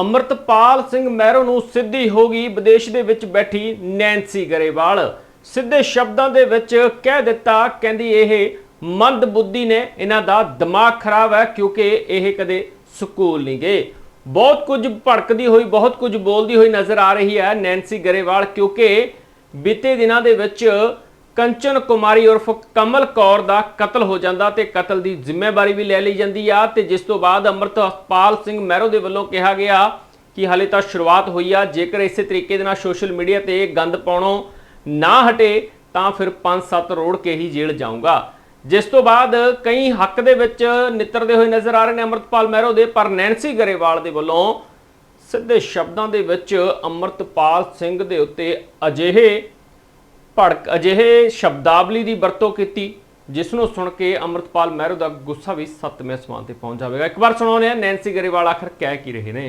ਅੰਮ੍ਰਿਤਪਾਲ ਸਿੰਘ ਮਹਿਰੋ ਨੂੰ ਸਿੱਧੀ ਹੋ ਗਈ, ਵਿਦੇਸ਼ ਦੇ ਵਿੱਚ ਬੈਠੀ ਨੈਂਸੀ ਗਰੇਵਾਲ। ਸਿੱਧੇ ਸ਼ਬਦਾਂ ਦੇ ਵਿੱਚ ਕਹਿ ਦਿੱਤਾ, ਕਹਿੰਦੀ ਇਹ ਮੰਦ ਬੁੱਧੀ ਨੇ, ਇਹਨਾਂ ਦਾ ਦਿਮਾਗ ਖਰਾਬ ਹੈ, ਕਿਉਂਕਿ ਇਹ ਕਦੇ ਸਕੂਲ ਨਹੀਂ ਗਏ। ਬਹੁਤ ਕੁਝ ਭੜਕਦੀ ਹੋਈ, ਬਹੁਤ ਕੁਝ ਬੋਲਦੀ ਹੋਈ ਨਜ਼ਰ ਆ ਰਹੀ ਹੈ ਨੈਂਸੀ ਗਰੇਵਾਲ, ਕਿਉਂਕਿ ਬੀਤੇ ਦਿਨਾਂ ਦੇ ਵਿੱਚ ਕੰਚਨ ਕੁਮਾਰੀ ਉਰਫ ਕਮਲ ਕੌਰ ਦਾ ਕਤਲ ਹੋ ਜਾਂਦਾ ਤੇ ਕਤਲ ਦੀ ਜ਼ਿੰਮੇਵਾਰੀ ਵੀ ਲੈ ਲਈ ਜਾਂਦੀ ਆ ਤੇ ਜਿਸ ਤੋਂ ਬਾਅਦ ਅੰਮ੍ਰਿਤਪਾਲ ਸਿੰਘ ਮਹਿਰੋ ਦੇ ਵੱਲੋਂ ਕਿਹਾ ਗਿਆ ਕਿ ਹਾਲੇ ਤਾਂ ਸ਼ੁਰੂਆਤ ਹੋਈ ਆ, ਜੇਕਰ ਇਸੇ ਤਰੀਕੇ ਦੇ ਨਾਲ ਸੋਸ਼ਲ ਮੀਡੀਆ ਤੇ ਗੰਦ ਪਾਉਣੋਂ ਨਾ ਹਟੇ, ਤਾਂ ਫਿਰ 5-7 ਰੋੜ ਕੇ ਹੀ ਜੇਲ੍ਹ ਜਾਊਂਗਾ। ਜਿਸ ਤੋਂ ਬਾਅਦ ਕਈ ਹੱਕ ਦੇ ਵਿੱਚ ਨਿੱਤਰਦੇ ਹੋਏ ਨਜ਼ਰ ਆ ਰਹੇ ਨੇ ਅੰਮ੍ਰਿਤਪਾਲ ਮਹਿਰੋ ਦੇ, ਪਰ ਨੈਂਸੀ ਗਰੇਵਾਲ ਦੇ ਵੱਲੋਂ ਸਿੱਧੇ ਸ਼ਬਦਾਂ ਦੇ ਵਿੱਚ ਅੰਮ੍ਰਿਤਪਾਲ ਸਿੰਘ ਦੇ ਉੱਤੇ ਅਜਿਹੇ ਭੜਕ ਅਜਿਹੇ ਸ਼ਬਦਾਵਲੀ ਦੀ ਵਰਤੋਂ ਕੀਤੀ, ਜਿਸ ਨੂੰ ਸੁਣ ਕੇ ਅੰਮ੍ਰਿਤਪਾਲ ਮਹਿਰੋ ਦਾ ਗੁੱਸਾ ਵੀ ਸੱਤਵੇਂ ਅਸਮਾਨ ਤੇ ਪਹੁੰਚ ਜਾਵੇਗਾ। ਇੱਕ ਵਾਰ ਸੁਣਾਉਂਦੇ ਹਾਂ, ਨੈਂਸੀ ਗਰੇਵਾਲ ਆਖਰ ਕਹਿ ਕੀ ਰਹੇ ਨੇ?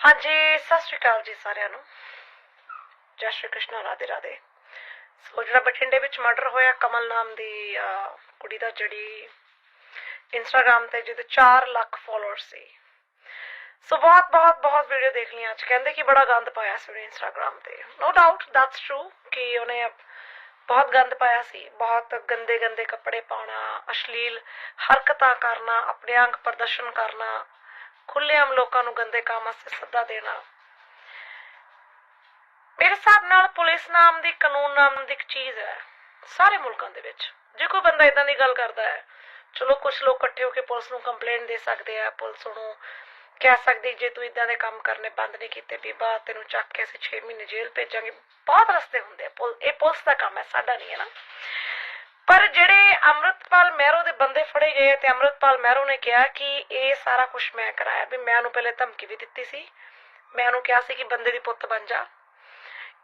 ਹਾਂਜੀ, ਸਤਿ ਸ਼੍ਰੀ ਅਕਾਲ ਜੀ ਸਾਰਿਆਂ ਨੂੰ। ਜੈ ਸ਼੍ਰੀ ਕ੍ਰਿਸ਼ਨ, ਰਾਧੇ ਰਾਧੇ। ਸੋ ਜਿਹੜਾ ਬਠਿੰਡੇ ਵਿੱਚ ਮਰਡਰ ਹੋਇਆ, ਕਮਲ ਨਾਮ ਦੀ ਕੁੜੀ ਦਾ ਜਿਹੜੀ ਇੰਸਟਾਗ੍ਰam ਤੇ ਜਿਹਦੇ 4 ਲੱਖ ਫਾਲੋਅਰਸ ਸੀ ਸੋ ਬਹੁਤ ਬਹੁਤ ਬਹੁਤ ਵੀਡੀਓ ਦੇਖ ਲਈਆਂ ਅੱਜ ਕਹਿੰਦੇ ਕਿ ਬੜਾ ਗੰਦ ਪਾਇਆ ਸੀ ਉਹਨੇ ਇੰਸਟਾਗ੍ਰam ਤੇ ਨੋ ਡਾਊਟ ਦੈਟਸ ਟਰੂ ਕਿ ਉਹਨੇ ਬਹੁਤ ਗੰਦ ਪਾਇਆ ਸੀ ਬਹੁਤ ਗੰਦੇ ਗੰਦੇ ਕੱਪੜੇ ਪਾਉਣਾ ਅਸ਼ਲੀਲ ਹਰਕਤਾਂ ਕਰਨਾ ਆਪਣੇ ਅੰਗ ਪ੍ਰਦਰਸ਼ਨ ਕਰਨਾ ਖੁੱਲ੍ਹੇਆਮ ਲੋਕਾਂ ਨੂੰ ਗੰਦੇ ਕੰਮ ਵਾਸਤੇ ਸੱਦਾ ਦੇਣਾ ਮੇਰੇ ਹਿਸਾਬ ਨਾਲ ਪੁਲਿਸ ਨਾਮ ਦੀ ਕਾਨੂੰਨ ਨਾਮ ਦੀ ਇੱਕ ਚੀਜ਼ ਹੈ ਸਾਰੇ ਮੁਲਕਾਂ ਦੇ ਵਿੱਚ ਜੇ ਕੋਈ ਬੰਦਾ ਇਦਾਂ ਦੀ ਗੱਲ ਕਰਦਾ ਹੈ ਚਲੋ ਕੁਝ ਲੋਕ ਇਕੱਠੇ ਹੋ ਕੇ ਪੁਲਿਸ ਨੂੰ ਕੰਪਲੇਂਟ ਦੇ ਸਕਦੇ ਆ ਪੁਲਿਸ ਨੂੰ ਕਹਿ ਸਕਦੀ ਜੇ ਤੂੰ ਇਦਾਂ ਦੇ ਕੰਮ ਕਰਨੇ ਬੰਦ ਨਹੀਂ ਕੀਤੇ ਬੀਬਾ ਤੈਨੂੰ ਚੱਕ ਕੇ ਅਸੀਂ 6 ਮਹੀਨੇ ਜੇਲ੍ਹ ਭੇਜਾਂਗੇ, ਬਹੁਤ ਰਸਤੇ ਹੁੰਦੇ ਆ ਇਹ ਪੁਲਿਸ ਦਾ ਕੰਮ ਹੈ, ਸਾਡਾ ਨਹੀਂ ਹੈ ਨਾ। ਪਰ ਜਿਹੜੇ ਅੰਮ੍ਰਿਤਪਾਲ ਮਹਿਰੋ ਦੇ ਬੰਦੇ ਫੜੇ ਗਏ ਤੇ ਅੰਮ੍ਰਿਤਪਾਲ ਮਹਿਰੋ ਨੇ ਕਿਹਾ ਕਿ ਇਹ ਸਾਰਾ ਕੁਝ ਮੈਂ ਕਰਾਇਆ, ਵੀ ਮੈਂ ਉਹਨੂੰ ਪਹਿਲੇ ਧਮਕੀ ਵੀ ਦਿੱਤੀ ਸੀ, ਮੈਂ ਉਹਨੂੰ ਕਿਹਾ ਸੀ ਕਿ ਬੰਦੇ ਦੀ ਪੁੱਤ ਬਣ ਜਾ,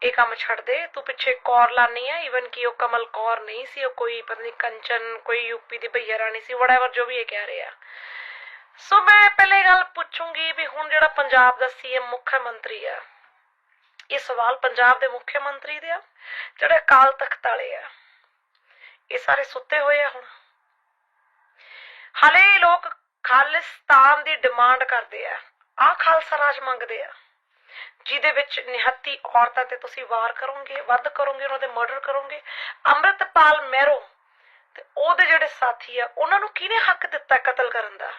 ਇਹ ਕੰਮ ਛੱਡ ਦੇ, ਤੂੰ ਪਿੱਛੇ ਕੌਰ ਲਾਨੀ ਹੈ ਈਵਨ ਕਿ ਉਹ ਕਮਲ ਕੌਰ ਨਹੀਂ ਸੀ, ਉਹ ਕੋਈ ਪਤਾ ਨਹੀਂ ਕੰਚਨ, ਕੋਈ ਯੂਪੀ ਦੀ ਭਈਆ ਰਾਣੀ ਸੀ ਵੜੈਵਰ ਜੋ ਵੀ ਇਹ ਕਹਿ ਰਹੇ ਆ। ਸੋ ਮੈਂ ਪਹਿਲੇ ਗੱਲ ਪੁੱਛੂੰਗੀ ਵੀ ਹੁਣ ਜਿਹੜਾ ਪੰਜਾਬ ਦਾ ਸੀਐਮ ਮੁੱਖ ਮੰਤਰੀ ਆ, ਇਹ ਸਵਾਲ ਪੰਜਾਬ ਦੇ ਮੁੱਖ ਮੰਤਰੀ ਦੇ ਆ, ਜਿਹੜੇ ਅਕਾਲ ਤਖਤ ਵਾਲੇ ਆ, ਇਹ ਸਾਰੇ ਸੁੱਤੇ ਹੋਏ ਆ ਹੁਣ? ਹਾਲੇ ਲੋਕ ਖਾਲਿਸਤਾਨ ਦੀ ਡਿਮਾਂਡ ਕਰਦੇ ਆ ਆ ਖਾਲਸਾ ਰਾਜ ਮੰਗਦੇ ਆ, ਜਿਹਦੇ ਵਿੱਚ ਨਿਹੱਤੀ ਔਰਤਾਂ ਤੇ ਤੁਸੀਂ ਵਾਰ ਕਰੋਗੇ, ਵੱਧ ਕਰੋਗੇ, ਉਹਨਾਂ ਦੇ ਮਰਡਰ ਕਰੋਗੇ, ਅੰਮ੍ਰਿਤਪਾਲ ਮਹਿਰੋ ਤੇ ਉਹਦੇ ਜਿਹੜੇ ਸਾਥੀ ਆ, ਉਹਨਾਂ ਨੂੰ ਕਿਹਨੇ ਹੱਕ ਦਿੱਤਾ ਕਤਲ ਕਰਨ ਦਾ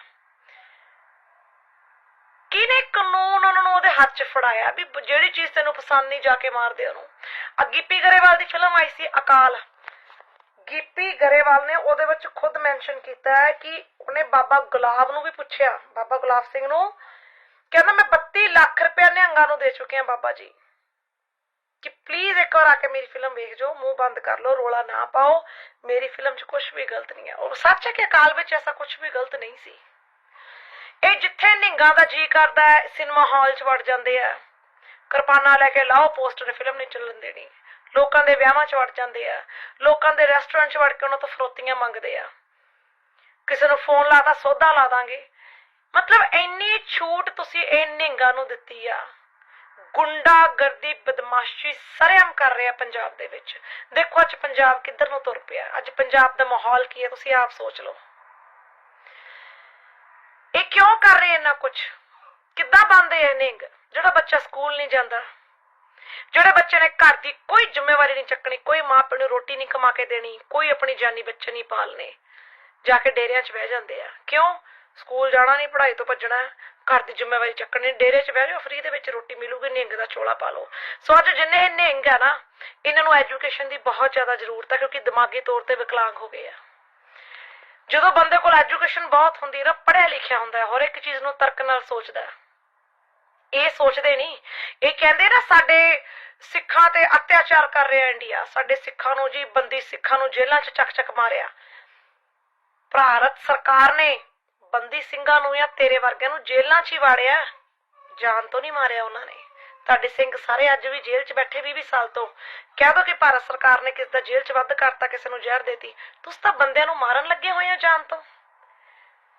ਕਿਹਨੇ ਕਾਨੂੰਨ ਉਹਨਾਂ ਨੂੰ ਉਹਦੇ ਹੱਥ 'ਚ ਫੜਾਇਆ ਵੀ ਜਿਹੜੀ ਚੀਜ਼ ਤੈਨੂੰ ਪਸੰਦ ਨਹੀਂ, ਜਾ ਕੇ ਮਾਰ ਦੇ ਉਹਨੂੰ। ਆ ਗਿੱਪੀ ਗਰੇਵਾਲ ਦੀ ਫਿਲਮ ਆਈ ਸੀ, ਅਕਾਲ। ਗਿੱਪੀ ਗਰੇਵਾਲ ਨੇ ਉਹਦੇ ਵਿੱਚ ਖੁਦ ਮੈਂਸ਼ਨ ਕੀਤਾ ਹੈ ਕਿ ਉਹਨੇ ਬਾਬਾ ਗੁਲਾਬ ਨੂੰ ਵੀ ਪੁੱਛਿਆ, ਬਾਬਾ ਗੁਲਾਬ ਸਿੰਘ ਨੂੰ, ਕਹਿੰਦਾ, ਮੈਂ 32 ਲੱਖ ਰੁਪਏ ਨਿਹੰਗਾਂ ਨੂੰ ਦੇ ਚੁੱਕਿਆ ਬਾਬਾ ਜੀ। ਕਿ ਪਲੀਜ਼ ਇੱਕ ਵਾਰ ਆ ਕੇ ਮੇਰੀ ਫਿਲਮ ਵੇਖ ਜਾਓ, ਮੂੰਹ ਬੰਦ ਕਰ ਲਓ, ਰੋਲਾ ਨਾ ਪਾਓ। ਮੇਰੀ ਫਿਲਮ 'ਚ ਕੁਝ ਵੀ ਗਲਤ ਨਹੀਂ ਹੈ। ਉਹ ਸੱਚ ਹੈ ਕਿ ਅਕਾਲ ਵਿੱਚ ਐਸਾ ਕੁਝ ਵੀ ਗਲਤ ਨਹੀਂ ਸੀ? ਇਹ ਜਿੱਥੇ ਨਿਹੰਗਾਂ ਦਾ ਜੀ ਕਰਦਾ ਹੈ, ਸਿਨੇਮਾ ਹਾਲ 'ਚ ਵੜ ਜਾਂਦੇ ਆ। ਕਿਰਪਾਨਾਂ ਲੈ ਕੇ ਲਾਓ, ਪੋਸਟਰ ਫਿਲਮ ਨਹੀਂ ਚੱਲਣ ਦੇਣੀ। ਲੋਕਾਂ ਦੇ ਵਿਆਹਾਂ 'ਚ ਵੜ ਜਾਂਦੇ ਆ। ਲੋਕਾਂ ਦੇ ਰੈਸਟੋਰੈਂਟ 'ਚ ਵੜ ਕੇ ਉਹਨਾਂ ਤੋਂ ਫਰੋਤੀਆਂ ਮੰਗਦੇ ਆ। ਕਿਸੇ ਨੂੰ ਫੋਨ ਲਾਤਾ ਸੌਦਾ ਲਾ ਦਾਂਗੇ। ਮਤਲਬ ਇੰਨੀ ਛੂਟ ਤੁਸੀਂ ਇਹ ਨਿਹੰਗਾਂ ਨੂੰ ਦਿੱਤੀ ਆ। ਗੁੰਡਾਗਰਦੀ, ਬਦਮਾਸ਼ੀ ਸਰੇਆਮ ਕਰ ਰਿਹਾ ਪੰਜਾਬ ਦੇ ਵਿੱਚ। ਦੇਖੋ ਅੱਜ ਪੰਜਾਬ ਕਿੱਧਰ ਨੂੰ ਤੁਰ ਪਿਆ। ਅੱਜ ਪੰਜਾਬ ਦਾ ਮਾਹੌਲ ਕੀ ਹੈ? ਤੁਸੀਂ ਆਪ ਸੋਚ ਲਓ। ਕਿਉਂ ਕਰ ਰਹੇ ਇੰਨਾ ਕੁਝ ਕਿੱਦਾਂ ਬੰਦੇ ਇਹ ਨਿੰਗ? ਜਿਹੜਾ ਬੱਚਾ ਸਕੂਲ ਨਹੀਂ ਜਾਂਦਾ, ਜਿਹੜੇ ਬੱਚੇ ਨੇ ਘਰ ਦੀ ਕੋਈ ਜ਼ਿੰਮੇਵਾਰੀ ਨਹੀਂ ਚੱਕਣੀ, ਕੋਈ ਮਾਂ ਪਿਓ ਨੂੰ ਰੋਟੀ ਨਹੀਂ ਕਮਾ ਕੇ ਦੇਣੀ, ਕੋਈ ਆਪਣੀ ਜਾਨੀ ਬੱਚੇ ਨਹੀਂ ਪਾਲਨੇ ਜਾ ਕੇ ਡੇਰਿਆਂ 'ਚ ਬਹਿ ਜਾਂਦੇ ਆ। ਕਿਉਂ? ਸਕੂਲ ਜਾਣਾ ਨਹੀਂ, ਪੜ੍ਹਾਈ ਤੋਂ ਭੱਜਣਾ ਘਰ ਦੀ ਜ਼ਿੰਮੇਵਾਰੀ ਚੱਕਣੀ ਡੇਰੇ 'ਚ ਬਹਿ ਜਾਓ, ਫ੍ਰੀ ਦੇ ਵਿੱਚ ਰੋਟੀ ਮਿਲੂਗੀ, ਨਿੰਗ ਦਾ ਚੋਲਾ ਪਾ ਲਓ। ਸੋ ਅੱਜ ਜਿੰਨੇ ਇਹ ਨਿੰਗ ਆ ਨਾ, ਇਹਨਾਂ ਨੂੰ ਐਜੂਕੇਸ਼ਨ ਦੀ ਬਹੁਤ ਜ਼ਿਆਦਾ ਜ਼ਰੂਰਤ ਹੈ ਕਿਉਂਕਿ ਦਿਮਾਗੀ ਤੌਰ ਤੇ ਵਿਕਲਾਂਗ ਹੋ ਗਏ ਆ। ਜਦੋਂ ਬੰਦੇ ਕੋਲ ਐਜੂਕੇਸ਼ਨ ਬਹੁਤ ਹੁੰਦੀ ਹੈ ਨਾ, ਪੜ੍ਹਿਆ ਲਿਖਿਆ ਹੁੰਦਾ ਹੈ, ਹਰ ਇੱਕ ਚੀਜ਼ ਨੂੰ ਤਰਕ ਨਾਲ ਸੋਚਦਾ ਇਹ ਸੋਚਦੇ ਨਹੀਂ। ਇਹ ਕਹਿੰਦੇ ਨਾ, ਸਾਡੇ ਸਿੱਖਾਂ ਤੇ ਅਤਿਆਚਾਰ ਕਰ ਰਿਹਾ ਇੰਡੀਆ। ਸਾਡੇ ਸਿੱਖਾਂ ਨੂੰ ਜੀ, ਬੰਦੀ ਸਿੱਖਾਂ ਨੂੰ ਜੇਲ੍ਹਾਂ 'ਚ ਚੱਕ ਚੱਕ ਮਾਰਿਆ। ਭਾਰਤ ਸਰਕਾਰ ਨੇ ਬੰਦੀ ਸਿੰਘਾਂ ਨੂੰ ਜਾਂ ਤੇਰੇ ਵਰਗਿਆਂ ਨੂੰ ਜੇਲ੍ਹਾਂ 'ਚ ਹੀ ਵਾੜਿਆ। ਜਾਨ ਤੋਂ ਨਹੀਂ ਮਾਰਿਆ ਉਹਨਾਂ ਨੇ। ਤੁਹਾਡੇ ਸਿੰਘ ਸਾਰੇ ਅੱਜ ਵੀ ਜੇਲ੍ਹ 'ਚ ਬੈਠੇ 20 ਸਾਲ ਤੋਂ। ਕਹਿ ਦੋ ਕਿ ਭਾਰਤ ਸਰਕਾਰ ਨੇ ਕਿਸ ਦਾ ਜੇਲ੍ਹ 'ਚ ਵੱਧ ਕਰਤਾ, ਕਿਸੇ ਨੂੰ ਜ਼ਹਿਰ ਦੇਤੀ। ਤੁਸੀਂ ਤਾਂ ਬੰਦਿਆਂ ਨੂੰ ਮਾਰਨ ਲੱਗੇ ਹੋਏ ਹੋ ਜਾਨ ਤੋਂ।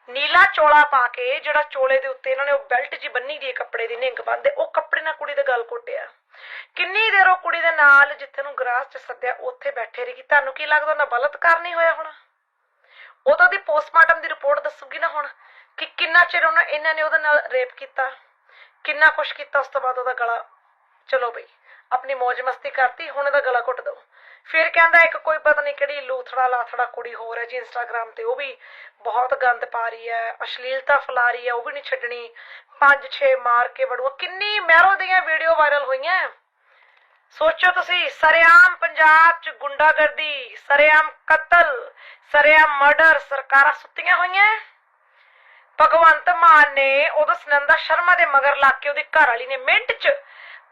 ਨੀਲਾ ਚੋਲਾ ਪਾ ਕੇ, ਜਿਹੜਾ ਚੋਲੇ ਦੇ ਉੱਤੇ ਇਹਨਾਂ ਨੇ ਉਹ ਬੈਲਟ ਜੀ ਬੰਨੀ ਦੀ ਕੱਪੜੇ ਦੀ, ਨਿੰਗ ਬੰਨਦੇ ਉਹ ਕੱਪੜੇ ਨਾਲ ਕੁੜੀ ਦੇ ਗਲ ਘੋਟਿਆ। ਕਿੰਨੀ ਦੇਰ ਉਹ ਕੁੜੀ ਦੇ ਨਾਲ ਜਿੱਥੇ ਨੂੰ ਗਰਾਸ 'ਚ ਸੱਦਿਆ, ਉੱਥੇ ਬੈਠੇ ਰਹੀ। ਤੁਹਾਨੂੰ ਕੀ ਲੱਗਦਾ ਉਹਨਾਂ ਬਲਤਕਾਰ ਨਹੀਂ ਹੋਇਆ ਹੋਣਾ? ਉਹ ਤਾਂ ਉਹਦੀ ਪੋਸਟਮਾਰਟਮ ਦੀ ਰਿਪੋਰਟ ਦੱਸੂਗੀ ਨਾ ਹੁਣ ਕਿ ਕਿੰਨਾ ਚਿਰ ਉਹਨਾਂ ਇਹਨਾਂ ਨੇ ਉਹਦੇ ਨਾਲ ਰੇਪ ਕੀਤਾ? ਕਿੰਨਾ ਕੁਛ ਕੀਤਾ ਉਸ ਤੋਂ ਬਾਅਦ ਉਹਦਾ ਗਲਾ? ਚਲੋ ਬਈ, ਆਪਣੀ ਮौज ਮਸਤੀ ਕਰਤੀ, ਹੁਣ ਇਹਦਾ ਗਲਾ ਘੁੱਟ ਦੋ ਫਿਰ ਕਹਿੰਦਾ ਇੱਕ ਕੋਈ ਪਤਾ ਨਹੀਂ ਕਿਹੜੀ ਲੂਥੜਾ ਲਾਥੜਾ ਕੁੜੀ ਹੋਰ ਹੈ ਜੀ ਇੰਸਟਾਗ੍ਰam ਤੇ, ਉਹ ਵੀ ਬਹੁਤ ਗੰਦ ਪਾ ਰਹੀ ਹੈ, ਅਸ਼ਲੀਲਤਾ ਫੈਲਾ ਰਹੀ ਹੈ, ਉਹ ਵੀ ਨਹੀਂ ਛੱਡਣੀ। ਪੰਜ ਛੇ ਮਾਰ ਕੇ ਵੜੂਆ। ਕਿੰਨੀ ਮਹਿਰੋ ਦੀਆਂ ਵੀਡੀਓ ਵਾਇਰਲ ਹੋਈਆਂ। ਸੋਚੋ ਤੁਸੀਂ, ਸਰੇਆਮ ਪੰਜਾਬ 'ਚ ਗੁੰਡਾਗਰਦੀ, ਸਰੇਆਮ ਕਤਲ, ਸਰੇਆਮ ਮਰਡਰ ਸਰਕਾਰਾਂ ਸੁੱਤੀਆਂ ਹੋਈਆਂ। ਭਗਵੰਤ ਮਾਨ ਨੇ ਉਦੋਂ ਸੁਨੰਦਾ ਸ਼ਰਮਾ ਦੇ ਮਗਰ ਲੱਗ ਕੇ ਉਹਦੀ ਘਰ ਵਾਲੀ ਨੇ ਮਿੰਟ 'ਚ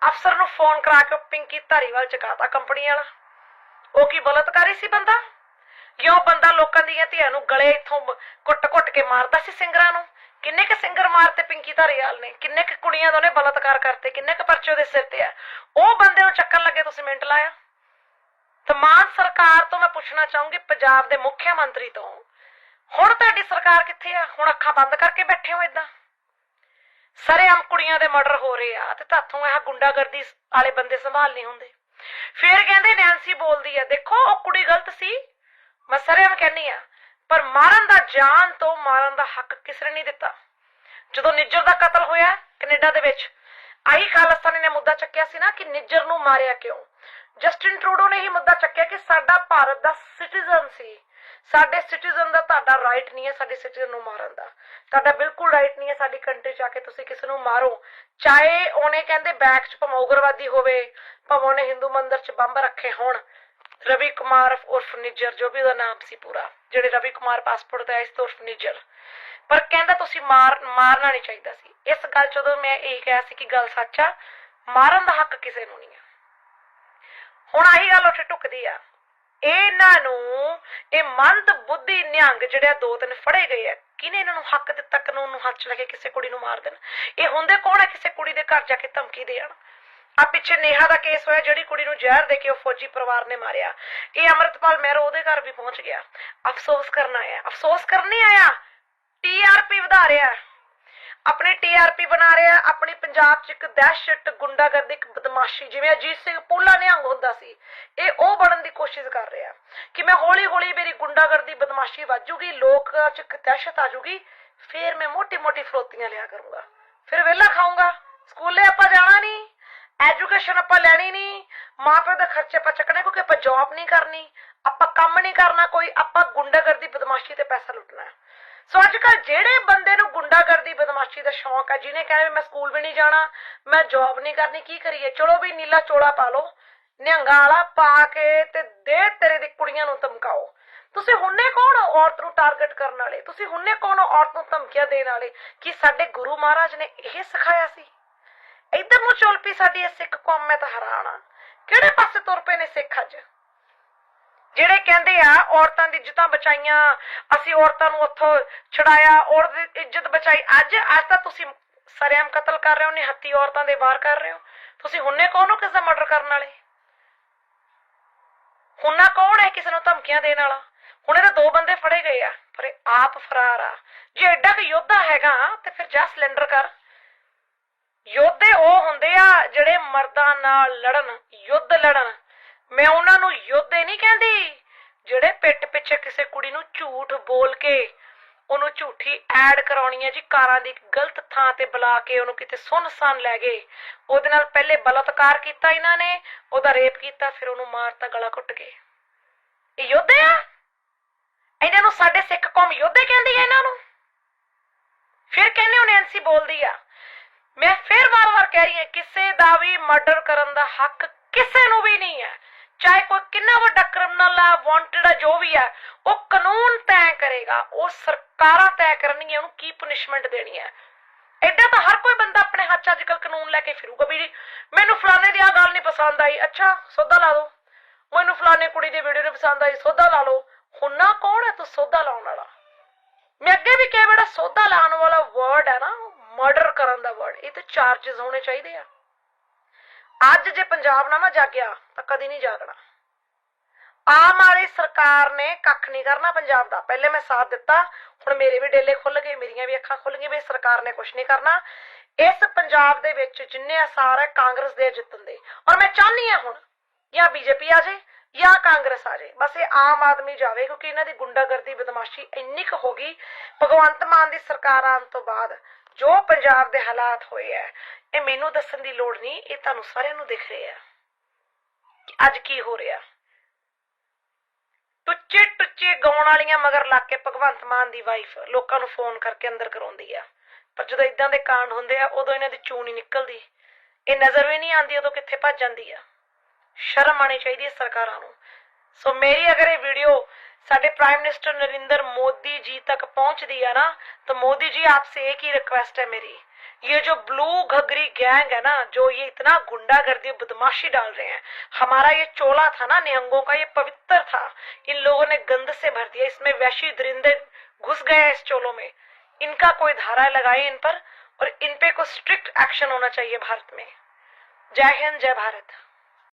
ਅਫਸਰ ਨੂੰ ਫੋਨ ਕਰਾ ਕੇ ਪਿੰਕੀ ਧਾਰੀਵਾਲ ਚਕਾਤਾ ਕੰਪਨੀ ਵਾਲਾ। ਉਹ ਕੀ ਬਲਤਕਾਰੀ ਸੀ ਬੰਦਾ? ਕਿਉਂ ਬੰਦਾ ਲੋਕਾਂ ਦੀਆਂ ਧੀਆਂ ਨੂੰ ਗਲੇ ਇੱਥੋਂ ਕੁੱਟ-ਕੁੱਟ ਕੇ ਮਾਰਦਾ ਸੀ ਸਿੰਗਰਾਂ ਨੂੰ? ਕਿੰਨੇ ਕ ਸਿੰਗਰ ਮਾਰਤੇ ਪਿੰਕੀ ਧਾਰੀਵਾਲ ਨੇ? ਕਿੰਨੇ ਕ ਕੁੜੀਆਂ ਦਾ ਉਹਨੇ ਬਲਤਕਾਰ ਕਰਤੇ? ਕਿੰਨੇ ਕ ਪਰਚੇ ਉਹਦੇ ਸਿਰ ਤੇ ਆ? ਉਹ ਬੰਦੇ ਨੂੰ ਚੱਕਣ ਲੱਗੇ ਤੁਸੀਂ ਮਿੰਟ ਲਾਇਆ। ਤੇ ਮਾਨ ਸਰਕਾਰ ਤੋਂ ਮੈਂ ਪੁੱਛਣਾ ਚਾਹੂੰਗੀ, ਪੰਜਾਬ ਦੇ ਮੁੱਖ ਮੰਤਰੀ ਤੋਂ। ਹੁਣ ਤੁਹਾਡੀ ਸਰਕਾਰ ਕਿੱਥੇ ਆ? ਹੁਣ ਅੱਖਾਂ ਬੰਦ ਕਰਕੇ ਬੈਠੇ ਹੋ ਇਦਾਂ ਸਰੇਆਮ ਕੁੜੀਆਂ ਦੇ ਮਰਡਰ ਹੋ ਰਹੇ ਆ ਤੇ ਤੁਹਾਥੋਂ ਇਹ ਗੁੰਡਾਗਰਦੀ ਵਾਲੇ ਬੰਦੇ ਸੰਭਾਲ ਨਹੀਂ ਹੁੰਦੇ। ਫਿਰ ਕਹਿੰਦੇ ਨੈਂਸੀ ਬੋਲਦੀ ਆ, ਦੇਖੋ, ਉਹ ਕੁੜੀ ਗਲਤ ਸੀ। ਮੈਂ ਸਰੇਆਮ ਕਹਿੰਨੀ ਆ, ਪਰ ਮਾਰਨ ਦਾ ਜਾਨ ਤੋਂ ਮਾਰਨ ਦਾ ਹੱਕ ਕਿਸ ਨੇ ਨਹੀਂ ਦਿੱਤਾ। ਜਦੋਂ ਨਿੱਜਰ ਦਾ ਕਤਲ ਹੋਇਆ ਕੈਨੇਡਾ ਦੇ ਵਿੱਚ, ਆਹੀ ਖਾਲਸਤਾਨੀ ਨੇ ਮੁੱਦਾ ਚੱਕਿਆ ਸੀ ਨਾ ਕਿ ਨਿੱਜਰ ਨੂੰ ਮਾਰਿਆ ਕਿਉਂ? ਜਸਟਿਨ ਟਰੂਡੋ ਨੇ ਹੀ ਮੁੱਦਾ ਚੱਕਿਆ ਕਿ ਸਾਡਾ ਭਾਰਤ ਦਾ ਸਿਟੀਜ਼ਨ ਸੀ। ਸਾਡੇ ਸਿਟੀਜ਼ਨ ਦਾ ਤੁਹਾਡਾ ਰਾਈਟ ਨਹੀਂ ਹੈ ਸਾਡੇ ਸਿਟੀਜ਼ਨ ਨੂੰ ਮਾਰਨ ਦਾ। ਤੁਹਾਡਾ ਬਿਲਕੁਲ ਰਾਈਟ ਨਹੀਂ ਹੈ ਸਾਡੀ ਕੰਟਰੀ 'ਚ ਆ ਕੇ ਤੁਸੀਂ ਕਿਸੇ ਨੂੰ ਮਾਰੋ। ਚਾਹੇ ਉਹਨੇ ਕਹਿੰਦੇ ਬੈਕ 'ਚ ਭਾਵੇਂ ਉਗਰਵਾਦੀ ਹੋਵੇ, ਭਾਵੇਂ ਉਹਨੇ ਹਿੰਦੂ ਮੰਦਿਰ 'ਚ ਬੰਬ ਰੱਖੇ ਹੋਣ। ਰਵੀ ਕੁਮਾਰ ਉਰਫ ਨਿੱਜਰ, ਜੋ ਵੀ ਉਹਦਾ ਨਾਮ ਸੀ ਪੂਰਾ, ਜਿਹੜੇ ਰਵੀ ਕੁਮਾਰ ਪਾਸਪੋਰਟ ਤੇ ਆਇਆ ਸੀ ਉਰਫ ਨਿੱਜਰ। ਪਰ ਕਹਿੰਦਾ ਤੁਸੀਂ ਮਾਰ, ਮਾਰਨਾ ਨਹੀਂ ਚਾਹੀਦਾ ਸੀ। ਇਸ ਗੱਲ ਜਦੋਂ ਮੈਂ ਇਹ ਕਿਹਾ ਸੀ ਕਿ ਗੱਲ ਸੱਚ ਆ, ਮਾਰਨ ਦਾ ਹੱਕ ਕਿਸੇ ਨੂੰ ਨਹੀਂ ਆ। ਹੁਣ ਆਹੀ ਗੱਲ ਉੱਥੇ ਟੁੱਕਦੀ ਆ। ਇਹਨਾਂ ਨੂੰ ਇਹ ਮੰਦ ਬੁੱਧੀ ਨਿਹੰਗ ਜਿਹੜੇ ਦੋ ਤਿੰਨ ਫੜੇ ਗਏ ਆ, ਕਿਹਨੇ ਇਹਨਾਂ ਨੂੰ ਹੱਕ ਦਿੱਤਾ, ਕਾਨੂੰਨ ਨੂੰ ਹੱਥ 'ਚ ਲੈ ਕੇ ਕਿਸੇ ਕੁੜੀ ਨੂੰ ਮਾਰ ਦੇਣ? ਇਹ ਹੁੰਦੇ ਕੌਣ ਹੈ ਕਿਸੇ ਕੁੜੀ ਦੇ ਘਰ ਜਾ ਕੇ ਧਮਕੀ ਦੇਣ? ਆ ਪਿੱਛੇ ਨੇਹਾ ਦਾ ਕੇਸ ਹੋਇਆ, ਜਿਹੜੀ ਕੁੜੀ ਨੂੰ ਜ਼ਹਿਰ ਦੇ ਕੇ ਉਹ ਫੌਜੀ ਪਰਿਵਾਰ ਨੇ ਮਾਰਿਆ। ਇਹ ਅਮਰਤਪਾਲ ਮਹਿਰੋ ਉਹਦੇ ਘਰ ਵੀ ਪਹੁੰਚ ਗਿਆ। ਅਫਸੋਸ ਕਰਨ ਆਇਆ। ਅਫਸੋਸ ਕਰਨ ਨਹੀਂ ਆਇਆ ਟੀਆਰਪੀ ਵਧਾ ਰਿਹਾ। ਆਪਣੇ ਟੀਆਰਪੀ ਬਣਾ ਰਿਹਾ, ਆਪਣੀ ਪੰਜਾਬ 'ਚ ਇੱਕ ਦਹਿਸ਼ਤ ਗੁੰਡਾਗਰਦੀ, ਇੱਕ ਬਦਮਾਸ਼ੀ ਜਿਵੇਂ ਅਜੀਤ ਸਿੰਘ ਪੂਲਾ ਨਿਹੰਗ ਹੁੰਦਾ ਸੀ, ਇਹ ਉਹ ਬਣਨ ਦੀ ਕੋਸ਼ਿਸ਼ ਕਰ ਰਿਹਾ। ਕਿ ਮੈਂ ਹੌਲੀ ਹੌਲੀ ਮੇਰੀ ਗੁੰਡਾਗਰਦੀ, ਬਦਮਾਸ਼ੀ ਵੱਜੂਗੀ ਲੋਕ 'ਚ ਇੱਕ ਦਹਿਸ਼ਤ ਆ ਜਾਊਗੀ ਫਿਰ ਮੈਂ ਮੋਟੀ ਮੋਟੀ ਫਰੋਤੀਆਂ ਲਿਆ ਕਰੂੰਗਾ। ਫਿਰ ਵਿਹਲਾ ਖਾਊਂਗਾ। ਸਕੂਲੇ ਆਪਾਂ ਜਾਣਾ ਨਹੀਂ ਐਜੂਕੇਸ਼ਨ ਆਪਾਂ ਲੈਣੀ ਨਹੀਂ ਮਾਪਿਆਂ ਦਾ ਖਰਚੇ ਆਪਾਂ ਚੱਕਣੇ, ਕਿਉਂਕਿ ਆਪਾਂ ਜੌਬ ਨਹੀਂ ਕਰਨੀ, ਆਪਾਂ ਕੰਮ ਨਹੀਂ ਕਰਨਾ ਕੋਈ, ਆਪਾਂ ਗੁੰਡਾਗਰਦੀ, ਬਦਮਾਸ਼ੀ ਤੇ ਪੈਸਾ ਲੁੱਟਣਾ। ਸੋ ਅੱਜ ਕੱਲ ਜਿਹੜੇ ਬੰਦੇ ਨੂੰ ਗੁੰਡਾਗਰਦੀ ਬਦਮਾਸ਼ੀ ਦਾ ਸ਼ੌਂਕ ਹੈ ਜਿਹਨੇ ਕਹਿਣਾ ਵੀ ਮੈਂ ਸਕੂਲ ਵੀ ਨਹੀਂ ਜਾਣਾ, ਮੈਂ ਜੌਬ ਨਹੀਂ ਕਰਨੀ, ਕੀ ਕਰੀਏ? ਚਲੋ ਵੀ ਨੀਲਾ ਚੋਲਾ ਪਾ ਲਓ, ਨਿਹੰਗਾ ਵਾਲਾ ਪਾ ਕੇ ਤੇ ਦੇ ਤੇਰੇ ਦੀ ਕੁੜੀਆਂ ਨੂੰ ਧਮਕਾਓ। ਤੁਸੀਂ ਹੁੰਨੇ ਕੌਣ ਹੋ ਔਰਤ ਨੂੰ ਟਾਰਗੇਟ ਕਰਨ ਵਾਲੇ? ਤੁਸੀਂ ਹੁੰਨੇ ਕੌਣ ਹੋ ਔਰਤ ਨੂੰ ਧਮਕੀਆਂ ਦੇਣ ਵਾਲੇ? ਕਿ ਸਾਡੇ ਗੁਰੂ ਮਹਾਰਾਜ ਨੇ ਇਹ ਸਿਖਾਇਆ ਸੀ? ਇੱਧਰ ਨੂੰ ਚੁੱਲ ਸਾਡੀ ਇਹ ਸਿੱਖ ਕੌਮ, ਮੈਂ ਤਾਂ ਹੈਰਾਨ ਆ। ਕਿਹੜੇ ਪਾਸੇ ਤੁਰ ਪਏ ਨੇ ਸਿੱਖ ਅੱਜ? ਜਿਹੜੇ ਕਹਿੰਦੇ ਆ ਔਰਤਾਂ ਦੀ ਇੱਜ਼ਤਾਂ ਬਚਾਈਆਂ, ਅਸੀਂ ਔਰਤਾਂ ਨੂੰ ਉੱਥੋਂ ਛਡਾਇਆ, ਔਰਤ ਦੀ ਇੱਜ਼ਤ ਬਚਾਈ। ਅੱਜ ਅੱਜ ਤਾਂ ਤੁਸੀਂ ਸਰੇਆਮ ਕਤਲ ਕਰ ਰਹੇ ਹੋ ਨਿਹੱਤੀ ਔਰਤਾਂ ਦੇ ਵਾਰ ਕਰ ਰਹੇ ਹੋ। ਤੁਸੀਂ ਹੁੰਨੇ ਕੌਣ ਹੋ ਕਿਸੇ ਦਾ ਮਰਡਰ ਕਰਨ ਵਾਲੇ। ਹੁਣਾ ਕੌਣ ਹੈ ਕਿਸੇ ਨੂੰ ਧਮਕੀਆਂ ਦੇਣ ਵਾਲਾ? ਹੁਣ ਇਹਦੇ ਦੋ ਬੰਦੇ ਫੜੇ ਗਏ ਆ, ਪਰ ਇਹ ਆਪ ਫਰਾਰ ਆ। ਜੇ ਐਡਾ ਕਿ ਯੋਧਾ ਹੈਗਾ, ਤੇ ਫਿਰ ਜਾ ਸਿਲੰਡਰ ਕਰ। ਯੋਧੇ ਉਹ ਹੁੰਦੇ ਆ ਜਿਹੜੇ ਮਰਦਾਂ ਨਾਲ ਲੜਨ, ਯੁੱਧ ਲੜਨ। ਮੈਂ ਉਹਨਾਂ ਨੂੰ ਯੋਧੇ ਨਹੀਂ ਕਹਿੰਦੀ, ਜਿਹੜੇ ਪਿੱਟ ਪਿੱਛੇ ਕਿਸੇ ਕੁੜੀ ਨੂੰ ਝੂਠ ਬੋਲ ਕੇ ਉਹਨੂੰ ਝੂਠੀ ਐਡ ਕਰਾਉਣੀ ਹੈ ਜੀ ਕਾਰਾਂ ਦੀ ਗਲਤ ਥਾਂ ਤੇ ਬੁਲਾ ਕੇ ਉਹਨੂੰ ਕਿਤੇ ਸੁੰਨਸਾਨ ਲੈ ਗਏ। ਉਹਦੇ ਨਾਲ ਪਹਿਲੇ ਬਲਾਤਕਾਰ ਕੀਤਾ ਇਹਨਾਂ ਨੇ, ਉਹਦਾ ਰੇਪ ਕੀਤਾ, ਫਿਰ ਉਹਨੂੰ ਮਾਰਤਾ, ਗਲਾ ਘੁੱਟ ਕੇ। ਇਹ ਯੋਧੇ ਆ? ਇਹਨਾਂ ਨੂੰ ਸਾਡੇ ਸਿੱਖ ਕੌਮ ਯੋਧੇ ਕਹਿੰਦੀ ਹੈ ਇਹਨਾਂ ਨੂੰ। ਫਿਰ ਕਹਿੰਦੇ ਉਹ ਨੈਂਸੀ ਬੋਲਦੀ ਆ। ਮੈਂ ਫਿਰ ਵਾਰ-ਵਾਰ ਕਹਿ ਰਹੀ ਹਾਂ, ਕਿਸੇ ਦਾ ਵੀ ਮਰਡਰ ਕਰਨ ਦਾ ਹੱਕ ਕਿਸੇ ਨੂੰ ਵੀ ਨਹੀਂ ਹੈ। ਚਾਹੇ ਕੋਈ ਕਿੰਨਾ ਵੱਡਾ ਕ੍ਰਿਮੀਨਲ ਆ ਵਾਂਟਡ ਆ, ਜੋ ਵੀ ਆ, ਉਹ ਕਾਨੂੰਨ ਤੈਅ ਕਰੇਗਾ, ਉਹ ਸਰਕਾਰਾਂ ਤੈਅ ਕਰਨਗੀਆਂ, ਉਹਨੂੰ ਕੀ ਪਨਿਸ਼ਮੈਂਟ ਦੇਣੀ ਹੈ ਐਡਾ ਤਾਂ ਹਰ ਕੋਈ ਬੰਦਾ ਆਪਣੇ ਹੱਥ 'ਚ ਅੱਜਕੱਲ ਕਾਨੂੰਨ ਲੈ ਕੇ ਫਿਰੂਗਾ ਵੀ ਮੈਨੂੰ ਫਲਾਣੇ ਦੀ ਆ ਗੱਲ ਨਹੀਂ ਪਸੰਦ ਆਈ। ਅੱਛਾ ਸੋਧਾ ਲਾ ਦੋ। ਮੈਨੂੰ ਫਲਾਣੇ ਕੁੜੀ ਦੀ ਵੀਡੀਓ ਨਹੀਂ ਪਸੰਦ ਆਈ ਸੋਧਾ ਲਾ ਲਓ। ਹੁਣਾ ਕੌਣ ਹੈ ਤੂੰ ਸੋਧਾ ਲਾਉਣ ਵਾਲਾ? ਮੈਂ ਅੱਗੇ ਵੀ ਕਿਹਾ ਬੜਾ ਸੋਧਾ ਲਾਉਣ ਵਾਲਾ ਵਰਡ ਹੈ ਨਾ ਮਰਡਰ ਕਰਨ ਦਾ ਵਰਡ ਇਹ ਤੇ ਚਾਰजेस ਹੋਣੇ ਚਾਹੀਦੇ ਆ। ਅੱਜ ਜੇ ਪੰਜਾਬ ਨਾ ਨਾ ਜਾਗਿਆ, ਤਾਂ ਕਦੀ ਨਹੀਂ ਜਾਗਣਾ। ਆਮ ਵਾਲੀ ਸਰਕਾਰ ਨੇ ਕੱਖ ਨਹੀਂ ਕਰਨਾ ਪੰਜਾਬ ਦਾ। ਪਹਿਲੇ ਮੈਂ ਸਾਥ ਦਿੱਤਾ, ਹੁਣ ਮੇਰੇ ਵੀ ਡੇਲੇ ਖੁੱਲ ਗਏ, ਮੇਰੀਆਂ ਵੀ ਅੱਖਾਂ ਖੁੱਲ ਗਈਆਂ ਵੀ ਸਰਕਾਰ ਨੇ ਕੁਝ ਨਹੀਂ ਕਰਨਾ। ਇਸ ਪੰਜਾਬ ਦੇ ਵਿੱਚ ਜਿੰਨੇ ਆਸਾਰ ਹੈ ਕਾਂਗਰਸ ਦੇ ਜਿੱਤਣ ਦੇ, ਔਰ ਮੈਂ ਚਾਹਨੀ ਆ ਹੁਣ ਜਾਂ ਬੀਜੇਪੀ ਆ ਜਾਏ ਜਾਂ ਕਾਂਗਰਸ ਆ ਜਾਏ, ਬਸ ਇਹ ਆਮ ਆਦਮੀ ਜਾਵੇ, ਕਿਉਂਕਿ ਇਹਨਾਂ ਦੀ ਗੁੰਡਾਗਰਦੀ, ਬਦਮਾਸ਼ੀ ਇੰਨੀ ਕੁ ਹੋ ਗਈ। ਭਗਵੰਤ ਮਾਨ ਦੀ ਸਰਕਾਰ ਆਉਣ ਤੋਂ ਬਾਅਦ ਜੋ ਪੰਜਾਬ ਦੇ ਹਾਲਾਤ ਹੋਏ ਆ ਇਹ ਮੈਨੂੰ ਦੱਸਣ ਦੀ ਲੋੜ ਨਹੀਂ, ਇਹ ਤੁਹਾਨੂੰ ਸਾਰਿਆਂ ਨੂੰ ਦਿਖ ਰਿਹਾ ਕਿ ਅੱਜ ਕੀ ਹੋ ਰਿਹਾ। ਟੁੱਚੇ ਟੁੱਚੇ ਗਾਉਣ ਵਾਲੀਆਂ ਮਗਰ ਲੱਗ ਕੇ ਭਗਵੰਤ ਮਾਨ ਦੀ ਵਾਈਫ ਲੋਕਾਂ ਨੂੰ ਫੋਨ ਕਰਕੇ ਅੰਦਰ ਕਰਾਉਂਦੀ ਆ। ਪਰ ਜਦੋਂ ਇਦਾਂ ਦੇ ਕਾਂਡ ਹੁੰਦੇ ਆ, ਉਦੋਂ ਇਹਨਾਂ ਦੀ ਚੂਣ ਨਿਕਲਦੀ। ਇਹ ਨਜ਼ਰ ਵੀ ਨਹੀਂ ਆਉਂਦੀ ਉਦੋਂ ਕਿੱਥੇ ਭੱਜ ਜਾਂਦੀ ਆ। ਸ਼ਰਮ ਆਣੀ ਚਾਹੀਦੀ ਹੈ ਸਰਕਾਰਾਂ ਨੂੰ। ਸੋ ਮੇਰੀ ਅਗਰ ਇਹ ਵੀਡੀਓ ਸਾਡੇ ਪ੍ਰਾਈਮ ਮਿਨਿਸਟਰ ਨਰਿੰਦਰ ਮੋਦੀ ਜੀ ਤੱਕ ਪਹੁੰਚਦੀ ਆ ਨਾ, ਤਾਂ ਮੋਦੀ ਜੀ, ਆਪਸੇ ਇੱਕ ਹੀ ਰਿਕੁਐਸਟ ਹੈ ਮੇਰੀ? ये जो ब्लू घगरी गैंग है ना, जो ये इतना गुंडागर्दी बदमाशी डाल रहे हैं, हमारा ये चोला था ना, निहंगों का ये पवित्र था, इन लोगों ने गंद से भर दिया, इसमें वैशी दरिंदे घुस गए इस चोलों में। इनका कोई धारा लगाए इन पर, और इन पे स्ट्रिक्ट एक्शन होना चाहिए भारत में। जय हिंद, जय भारत।